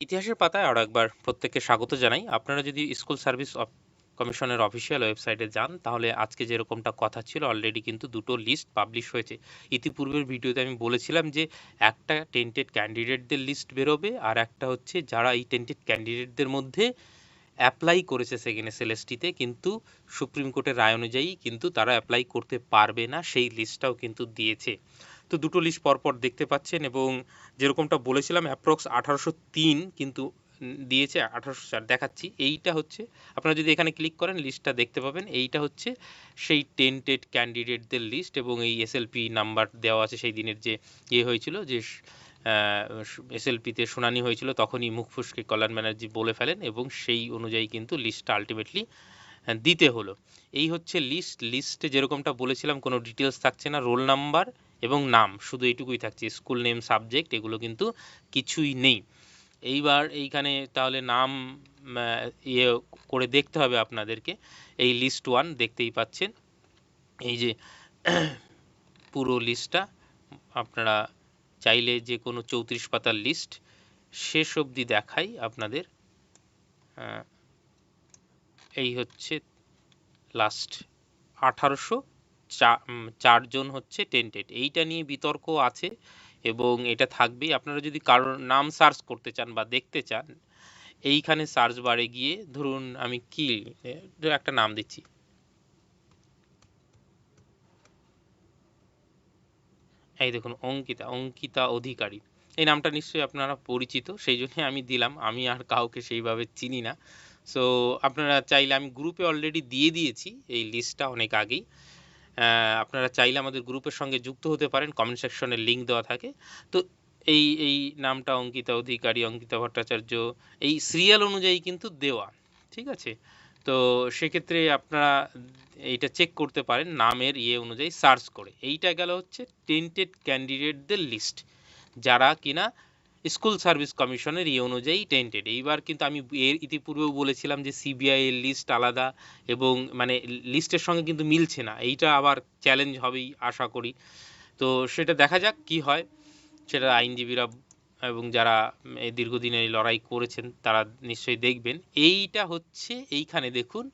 ইতিহাসের পাতায় আরও একবার প্রত্যেককে স্বাগত জানাই। আপনারা যদি স্কুল সার্ভিস কমিশনের অফিসিয়াল ওয়েবসাইটে যান, তাহলে আজকে যেরকমটা কথা ছিল অলরেডি কিন্তু দুটো লিস্ট পাবলিশ হয়েছে। ইতিপূর্বের ভিডিওতে আমি বলেছিলাম যে একটা টেন্টেড ক্যান্ডিডেটদের লিস্ট বেরোবে, আর একটা হচ্ছে যারা এই টেন্টেড ক্যান্ডিডেটদের মধ্যে অ্যাপ্লাই করেছে সেকেন্ড এসএলএসটিতে কিন্তু সুপ্রিম কোর্টের রায় অনুযায়ী কিন্তু তারা অ্যাপ্লাই করতে পারবে না, সেই লিস্টটাও কিন্তু দিয়েছে। তো দুটো লিস্ট পরপর দেখতে পাচ্ছেন এবং যেরকমটা বলেছিলাম অ্যাপ্রক্স আঠারোশো তিন কিন্তু দিয়েছে, আঠারোশো চার দেখাচ্ছি। এইটা হচ্ছে, আপনারা যদি এখানে ক্লিক করেন লিস্টটা দেখতে পাবেন। এইটা হচ্ছে সেই টেন্টেড ক্যান্ডিডেটদের লিস্ট এবং এই এসএলপি নাম্বার দেওয়া আছে সেই দিনের যে ইয়ে হয়েছিল, যে এসএলপিতে শুনানি হয়েছিল, তখনই মুখ ফুসকে কল্যাণ ব্যানার্জি বলে ফেলেন এবং সেই অনুযায়ী কিন্তু লিস্টটা আলটিমেটলি দিতে হলো। এই হচ্ছে লিস্ট লিস্টে যেরকমটা বলেছিলাম, কোনো ডিটেলস থাকছে না। রোল নাম্বার এবং নাম, শুধু এইটুকুই থাকছে স্কুল নেম সাবজেক্ট এগুলো কিন্তু কিছুই নেই। এইবার এইখানে তাহলে নাম ইয়ে করে দেখতে হবে আপনাদেরকে। এই লিস্ট ওয়ান দেখতেই পাচ্ছেন। এই যে, পুরো লিস্টটা আপনারা চাইলে যে কোনো চৌত্রিশ পাতার লিস্ট শেষ অবধি দেখাই আপনাদের। এই হচ্ছে লাস্ট আঠারোশো। চারজন হচ্ছে টেন্টেড এইটা নিয়ে বিতর্ক আছে এবং এটা থাকবেই। আপনারা যদি কারোর নাম সার্চ করতে চান বা দেখতে চান, এইখানে সার্চ বারে গিয়ে ধরুন আমি কি একটা নাম দিচ্ছি। এই দেখুন, অঙ্কিতা অঙ্কিতা অধিকারী। এই নামটা নিশ্চয়ই আপনারা পরিচিত, সেই জন্য আমি দিলাম। আমি আর কাউকে সেইভাবে চিনি না। সো আপনারা চাইলে আমি গ্রুপে অলরেডি দিয়ে দিয়েছি, এই লিস্টটা অনেক আগেই। আপনারা চাইলে আমাদের গ্রুপের সঙ্গে যুক্ত হতে পারেন কমেন্ট সেকশনে লিঙ্ক দেওয়া থাকে। তো এই এই নামটা অঙ্কিতা অধিকারী, অঙ্কিতা ভট্টাচার্য, এই সিরিয়াল অনুযায়ী কিন্তু দেওয়া, ঠিক আছে? তো সেক্ষেত্রে আপনারা এইটা চেক করতে পারেন, নামের ইয়ে অনুযায়ী সার্চ করে। এইটা গেল হচ্ছে টেন্টেড ক্যান্ডিডেটদের লিস্ট যারা কিনা স্কুল সার্ভিস কমিশনের ইয়ে অনুযায়ী টেন্টেড এইবার কিন্তু আমি এর ইতিপূর্বেও বলেছিলাম যে সিবিআই এর লিস্ট আলাদা এবং মানে লিস্টের সঙ্গে কিন্তু মিলছে না। এইটা আবার চ্যালেঞ্জ হবেই, আশা করি। তো সেটা দেখা যাক কি হয়। সেটা আইনজীবীরা এবং যারা এই দীর্ঘদিনের লড়াই করেছেন, তারা নিশ্চয়ই দেখবেন। এইটা হচ্ছে, এইখানে দেখুন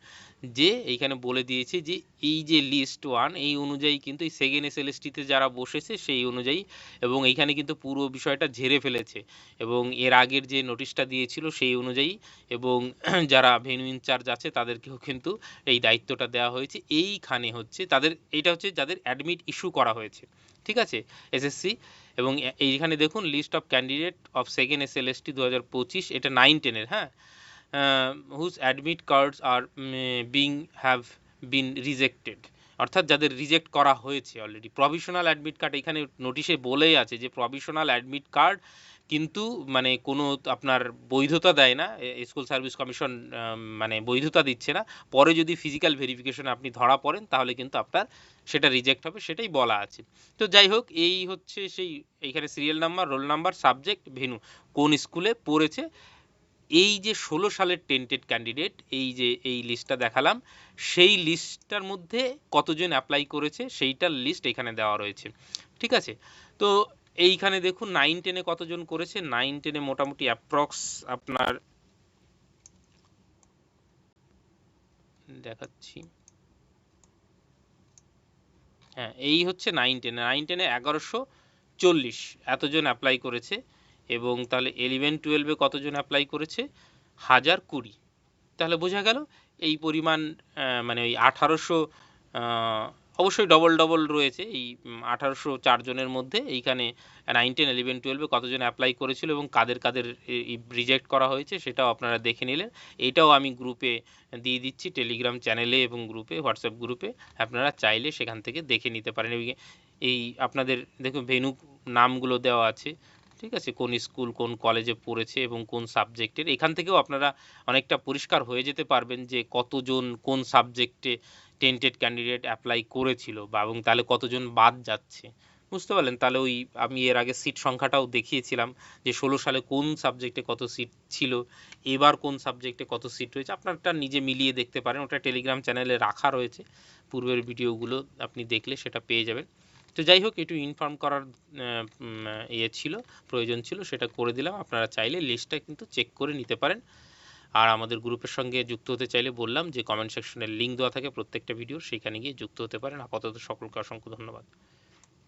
যে, এইখানে বলে দিয়েছে যে, এই যে লিস্ট ওয়ান এই অনুযায়ী কিন্তু এই সেকেন্ড এস এসএলএসটিতে যারা বসেছে, সেই অনুযায়ী এবং এইখানে কিন্তু পুরো বিষয়টা ঝেড়ে ফেলেছে এবং এর আগের যে নোটিশটা দিয়েছিল সেই অনুযায়ী এবং যারা ভেনু ইনচার্জ আছে, তাদেরকেও কিন্তু এই দায়িত্বটা দেওয়া হয়েছে। এইখানে হচ্ছে তাদের, এইটা হচ্ছে যাদের অ্যাডমিট ইস্যু করা হয়েছে। ঠিক আছে? এসএসসি এবং এইখানে দেখুন list of candidate of second S L S T দু হাজার পঁচিশ, এটা নাইন টেনের হ্যাঁ? Whose admit cards are being have been rejected অর্থাৎ যাদের রিজেক্ট করা হয়েছে অলরেডি প্রভিশনাল অ্যাডমিট কার্ড এখানে নোটিশে বলেই আছে যে প্রভিশনাল অ্যাডমিট কার্ড কিন্তু মানে কোনো আপনার বৈধতা দেয় না স্কুল সার্ভিস কমিশন মানে বৈধতা দিচ্ছে না। পরে যদি ফিজিক্যাল ভেরিফিকেশন আপনি ধরা পড়েন, তাহলে কিন্তু আপনার সেটা রিজেক্ট হবে, সেটাই বলা আছে। তো যাই হোক, এই হচ্ছে সেই, এইখানে serial number, roll number, subject, venue. কোন স্কুলে পড়েছে? এই যে ষোলো সালের টেন্টেড ক্যান্ডিডেট, এই যে, এই লিস্টটা দেখালাম, সেই লিস্টটার মধ্যে কতজন অ্যাপ্লাই করেছে, সেইটার লিস্ট এখানে দেওয়া রয়েছে। ঠিক আছে? তো এইখানে দেখুন নাইন টেনে কতজন করেছে? নাইন টেনে মোটামুটি অ্যাপ্রক্স আপনার দেখাচ্ছি। হ্যাঁ এই হচ্ছে নাইন টেনে নাইন টেনে এগারোশো চল্লিশ এতজন অ্যাপ্লাই করেছে এবং তাহলে ইলেভেন টুয়েলভে কতজন অ্যাপ্লাই করেছে? হাজার কুড়ি। তাহলে বোঝা গেল এই পরিমাণ মানে ওই আঠারোশো অবশ্যই ডবল ডবল রয়েছে। এই আঠারোশো চারজনের মধ্যে এইখানে নাইন টেন ইলেভেন টুয়েলভে কতজন অ্যাপ্লাই করেছিল এবং কাদের কাদের রিজেক্ট করা হয়েছে সেটাও আপনারা দেখে নিলেন। এটাও আমি গ্রুপে দিয়ে দিচ্ছি টেলিগ্রাম চ্যানেলে এবং গ্রুপে হোয়াটসঅ্যাপ গ্রুপে আপনারা চাইলে সেখান থেকে দেখে নিতে পারেন। এই- আপনাদের, দেখুন ভেনু নামগুলো দেওয়া আছে। ঠিক আছে, কোন স্কুল কোন কলেজে পড়েছে এবং কোন সাবজেক্টের এখান থেকেও আপনারা অনেকটা পরিষ্কার হয়ে যেতে পারবেন যে কতজন কোন সাবজেক্টে টেন্টেড ক্যান্ডিডেট অ্যাপ্লাই করেছিল বা এবং তাহলে কতজন বাদ যাচ্ছে। বুঝতে পারলেন? তাহলে ওই আমি এর আগে সিট সংখ্যাটাও দেখিয়েছিলাম যে ষোলো সালে কোন সাবজেক্টে কত সিট ছিল, এবার কোন সাবজেক্টে কত সিট রয়েছে। আপনারটা নিজে মিলিয়ে দেখতে পারেন। ওটা টেলিগ্রাম চ্যানেলে রাখা রয়েছে। পূর্বের ভিডিওগুলো আপনি দেখলে সেটা পেয়ে যাবেন। তো যাই হোক, একটু ইনফর্ম করার ইয়ে ছিল, প্রয়োজন ছিল, সেটা করে দিলাম। আপনারা চাইলে লিস্টটা কিন্তু চেক করে নিতে পারেন। আর আমাদের গ্রুপের সঙ্গে যুক্ত হতে চাইলে বললাম যে কমেন্ট সেকশনের লিঙ্ক দেওয়া থাকে প্রত্যেকটা ভিডিও সেখানে গিয়ে যুক্ত হতে পারেন। আপাতত সকলকে অসংখ্য ধন্যবাদ।